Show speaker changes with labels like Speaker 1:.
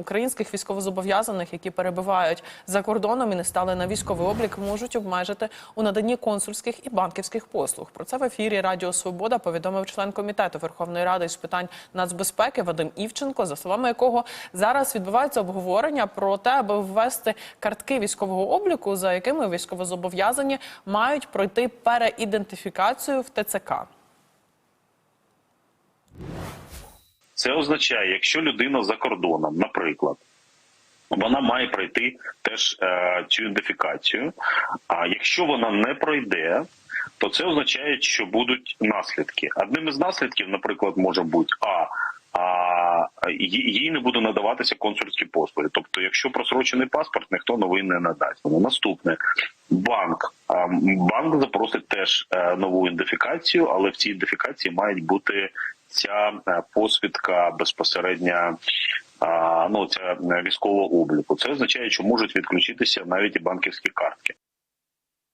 Speaker 1: українських військовозобов'язаних, які перебувають за кордоном і не стали на військовий облік, можуть обмежити у наданні консульських і банківських послуг. Про це в ефірі Радіо Свобода повідомив член комітету Верховної Ради з питань нацбезпеки Вадим Івченко, за словами якого зараз відбувається обговорення про те, аби ввести картки військового обліку, за якими військовозобов'язані мають пройти переідентифікацію в ТЦК.
Speaker 2: Це означає, якщо людина за кордоном, наприклад, вона має пройти теж е, цю ідентифікацію. А якщо вона не пройде, то це означає, що будуть наслідки. Одним із наслідків, наприклад, може бути а. А їй не буде надаватися консульські послуги. Тобто, якщо просрочений паспорт, ніхто новий не надасть. Ну, Наступне банк. Банк запросить теж е, нову ідентифікацію, але в цій ідентифікації мають бути ця е, посвідка безпосередньо ну, ця е, військового обліку. Це означає, що можуть відключитися навіть і банківські картки.